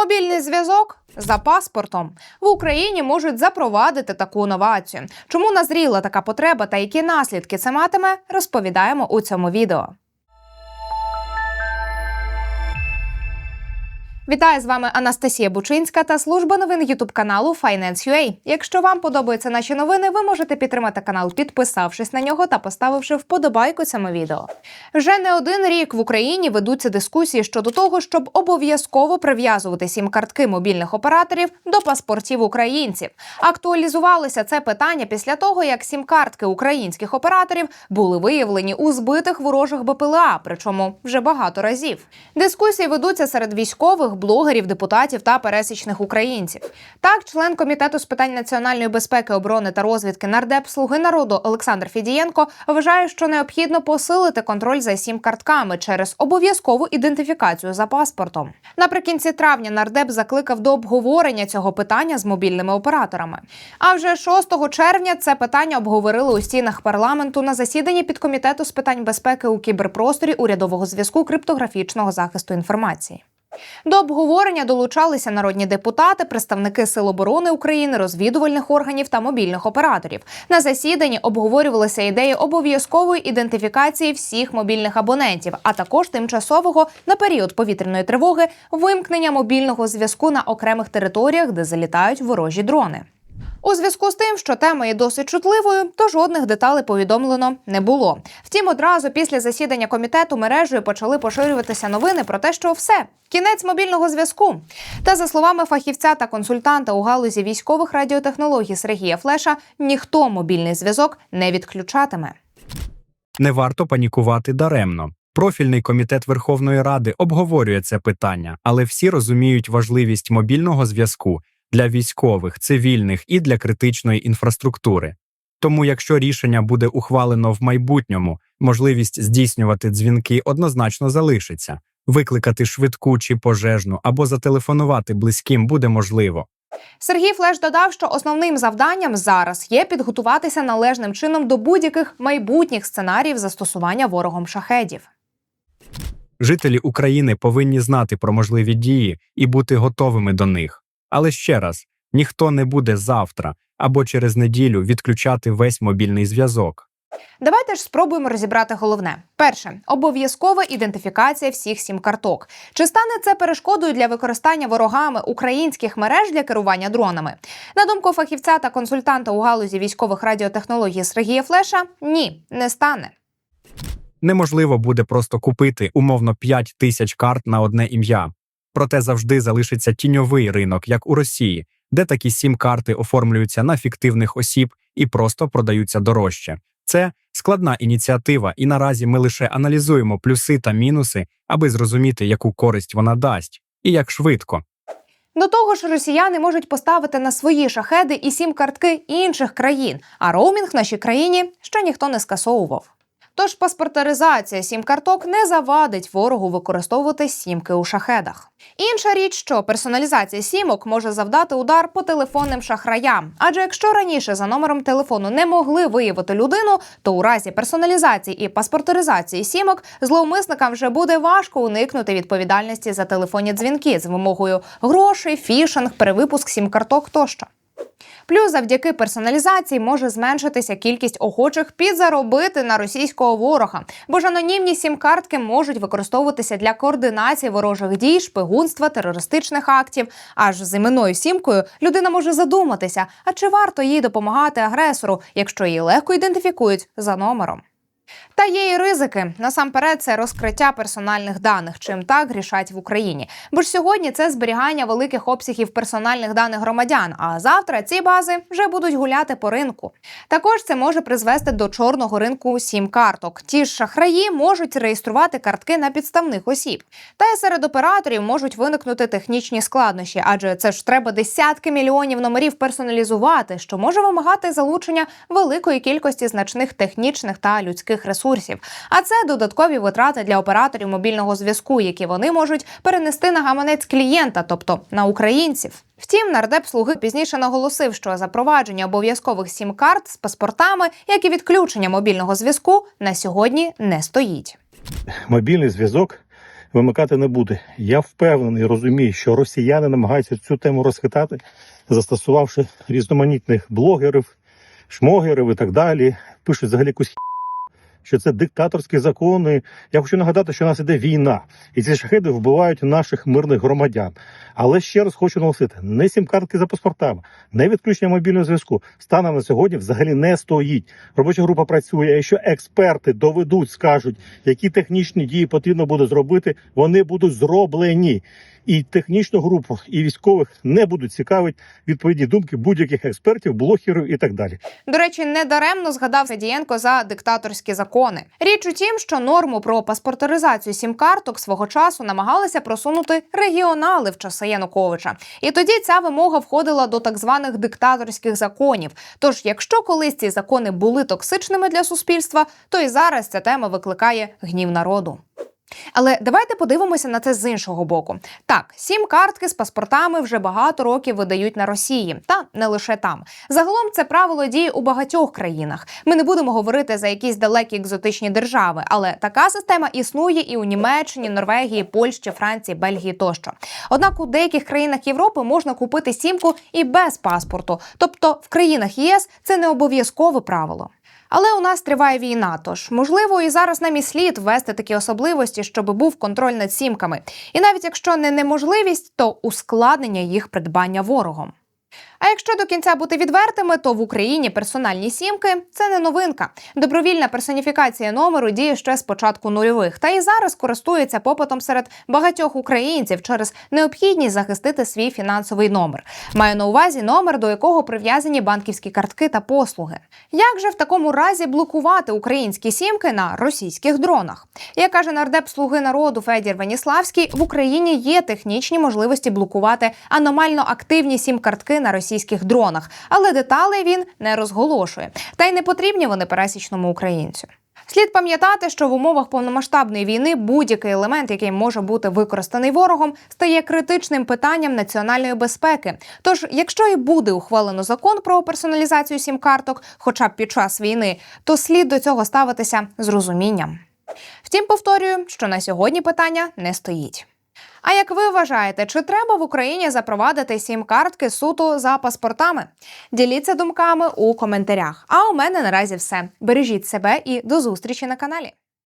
Мобільний зв'язок за паспортом в Україні можуть запровадити таку новацію. Чому назріла така потреба та які наслідки це матиме, розповідаємо у цьому відео. Вітаю з вами Анастасія Бучинська та служба новин Ютуб каналу Finance.ua. Якщо вам подобаються наші новини, ви можете підтримати канал, підписавшись на нього та поставивши вподобайку цьому відео. Вже не один рік в Україні ведуться дискусії щодо того, щоб обов'язково прив'язувати сім-картки мобільних операторів до паспортів українців. Актуалізувалося це питання після того, як сім-картки українських операторів були виявлені у збитих ворожих БПЛА, причому вже багато разів. Дискусії ведуться серед військових, блогерів, депутатів та пересічних українців. Так, член комітету з питань національної безпеки, оборони та розвідки нардеп Слуги народу Олександр Фідієнко вважає, що необхідно посилити контроль за сім картками через обов'язкову ідентифікацію за паспортом. Наприкінці травня нардеп закликав до обговорення цього питання з мобільними операторами. А вже 6 червня це питання обговорили у стінах парламенту на засіданні підкомітету з питань безпеки у кіберпросторі урядового зв'язку криптографічного захисту інформації. До обговорення долучалися народні депутати, представники Сил оборони України, розвідувальних органів та мобільних операторів. На засіданні обговорювалися ідеї обов'язкової ідентифікації всіх мобільних абонентів, а також тимчасового на період повітряної тривоги вимкнення мобільного зв'язку на окремих територіях, де залітають ворожі дрони. У зв'язку з тим, що тема є досить чутливою, то жодних деталей повідомлено не було. Втім, одразу після засідання комітету мережею почали поширюватися новини про те, що все кінець мобільного зв'язку. Та за словами фахівця та консультанта у галузі військових радіотехнологій Сергія Флеша, ніхто мобільний зв'язок не відключатиме. Не варто панікувати даремно. Профільний комітет Верховної Ради обговорює це питання, але всі розуміють важливість мобільного зв'язку для військових, цивільних і для критичної інфраструктури. Тому, якщо рішення буде ухвалено в майбутньому, можливість здійснювати дзвінки однозначно залишиться. Викликати швидку чи пожежну або зателефонувати близьким буде можливо. Сергій Флеш додав, що основним завданням зараз є підготуватися належним чином до будь-яких майбутніх сценаріїв застосування ворогом шахедів. Жителі України повинні знати про можливі дії і бути готовими до них. Але ще раз, ніхто не буде завтра або через неділю відключати весь мобільний зв'язок. Давайте ж спробуємо розібрати головне. Перше обов'язкова ідентифікація всіх сім карток. Чи стане це перешкодою для використання ворогами українських мереж для керування дронами? На думку фахівця та консультанта у галузі військових радіотехнологій Сергія Флеша, ні, не стане. Неможливо буде просто купити умовно 5 тисяч карт на одне ім'я. Проте завжди залишиться тіньовий ринок, як у Росії, де такі сім карти оформлюються на фіктивних осіб і просто продаються дорожче. Це складна ініціатива, і наразі ми лише аналізуємо плюси та мінуси, аби зрозуміти, яку користь вона дасть, і як швидко. До того ж, росіяни можуть поставити на свої шахеди і сім картки інших країн, а роумінг в нашій країні ще ніхто не скасовував. Тож паспортаризація сім карток не завадить ворогу використовувати сімки у шахедах. Інша річ, що персоналізація сімок може завдати удар по телефонним шахраям. Адже якщо раніше за номером телефону не могли виявити людину, то у разі персоналізації і паспортаризації сімок зловмисникам вже буде важко уникнути відповідальності за телефонні дзвінки з вимогою грошей, фішинг, перевипуск сім карток тощо. Плюс завдяки персоналізації може зменшитися кількість охочих підзаробити на російського ворога, бо ж анонімні сім-картки можуть використовуватися для координації ворожих дій, шпигунства, терористичних актів. Аж з іменною сімкою людина може задуматися, а чи варто їй допомагати агресору, якщо її легко ідентифікують за номером. Та є і ризики. Насамперед, це розкриття персональних даних, чим так грішать в Україні. Бо ж сьогодні це зберігання великих обсягів персональних даних громадян. А завтра ці бази вже будуть гуляти по ринку. Також це може призвести до чорного ринку сім карток. Ті ж шахраї можуть реєструвати картки на підставних осіб. Та й серед операторів можуть виникнути технічні складнощі, адже це ж треба десятки мільйонів номерів персоналізувати, що може вимагати залучення великої кількості значних технічних та людських ресурсів. А це додаткові витрати для операторів мобільного зв'язку, які вони можуть перенести на гаманець клієнта, тобто на українців. Втім, нардеп слуги пізніше наголосив, що запровадження обов'язкових сім-карт з паспортами, як і відключення мобільного зв'язку, на сьогодні не стоїть. мобільний зв'язок вимикати не буде. Я впевнений, розумію, що росіяни намагаються цю тему розхитати, застосувавши різноманітних блогерів, шмогерів і так далі. Пишуть взагалі якусь що це диктаторські закони. Я хочу нагадати, що у нас іде війна, і ці шахеди вбивають наших мирних громадян. Але ще раз хочу наголосити: не сім-картки за паспортами, не відключення мобільного зв'язку. Станом на сьогодні взагалі не стоїть. Робоча група працює. а Якщо експерти доведуть, скажуть, які технічні дії потрібно буде зробити, вони будуть зроблені. І технічну групу, і військових не будуть цікавить відповідні думки будь-яких експертів, блогерів і так далі. До речі, недаремно згадав Федієнко за диктаторські закони. Річ у тім, що норму про паспорторизацію сім-карток свого часу намагалися просунути регіонали в часи Януковича. І тоді ця вимога входила до так званих диктаторських законів. Тож, якщо колись ці закони були токсичними для суспільства, то і зараз ця тема викликає гнів народу. Але давайте подивимося на це з іншого боку. Так, сім картки з паспортами вже багато років видають на Росії, та не лише там. Загалом це правило діє у багатьох країнах. Ми не будемо говорити за якісь далекі екзотичні держави, але така система існує і у Німеччині, Норвегії, Польщі, Франції, Бельгії тощо. Однак у деяких країнах Європи можна купити сімку і без паспорту, тобто в країнах єС це не обов'язкове правило. Але у нас триває війна, тож можливо і зараз нам і слід ввести такі особливості, щоб був контроль над сімками. І навіть якщо не неможливість, то ускладнення їх придбання ворогом. А якщо до кінця бути відвертими, то в Україні персональні сімки це не новинка. Добровільна персоніфікація номеру діє ще з початку нульових, та і зараз користується попитом серед багатьох українців через необхідність захистити свій фінансовий номер. Маю на увазі номер, до якого прив'язані банківські картки та послуги. Як же в такому разі блокувати українські сімки на російських дронах? Як каже нардеп слуги народу Федір Веніславський, в Україні є технічні можливості блокувати аномально активні сім-картки на російських дронах, але деталей він не розголошує. Та й не потрібні вони пересічному українцю. Слід пам'ятати, що в умовах повномасштабної війни будь-який елемент, який може бути використаний ворогом, стає критичним питанням національної безпеки. Тож, якщо і буде ухвалено закон про персоналізацію сім-карток, хоча б під час війни, то слід до цього ставитися з розумінням. Втім, повторюю, що на сьогодні питання не стоїть. А як ви вважаєте, чи треба в Україні запровадити сім-картки суто за паспортами? Діліться думками у коментарях. А у мене наразі все. Бережіть себе і до зустрічі на каналі.